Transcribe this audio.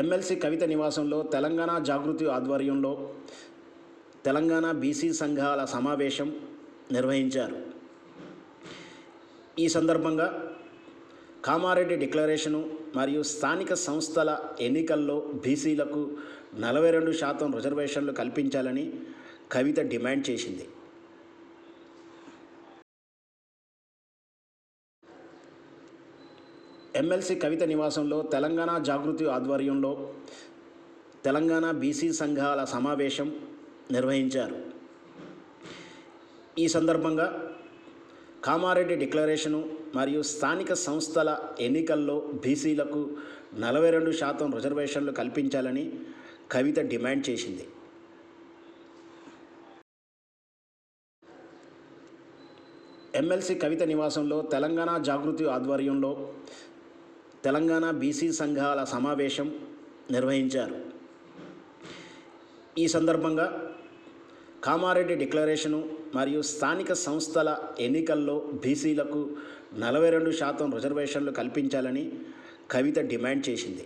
MLC కవిత నివాసంలో తెలంగాణ జాగృతి ఆధ్వర్యంలో Telangana BC సంఘాల సమావేశం నిర్వహించారు. ఈ సందర్భంగా కామారెడ్డి డిక్లరేషను మరియు స్థానిక సంస్థల ఎన్నికల్లో బీసీలకు నలభై రెండు శాతం రిజర్వేషన్లు కల్పించాలని కవిత డిమాండ్ చేసింది. ఎమ్మెల్సీ కవిత నివాసంలో తెలంగాణ జాగృతి ఆధ్వర్యంలో తెలంగాణ బీసీ సంఘాల సమావేశం నిర్వహించారు. ఈ సందర్భంగా కామారెడ్డి డిక్లరేషను మరియు స్థానిక సంస్థల ఎన్నికల్లో బీసీలకు నలభై రెండు శాతం రిజర్వేషన్లు కల్పించాలని కవిత డిమాండ్ చేసింది. ఎమ్మెల్సీ కవిత నివాసంలో తెలంగాణ జాగృతి ఆధ్వర్యంలో తెలంగాణ బీసీ సంఘాల సమావేశం నిర్వహించారు. ఈ సందర్భంగా కామారెడ్డి డిక్లరేషను మరియు స్థానిక సంస్థల ఎన్నికల్లో బీసీలకు నలభై రెండు శాతం రిజర్వేషన్లు కల్పించాలని కవిత డిమాండ్ చేసింది.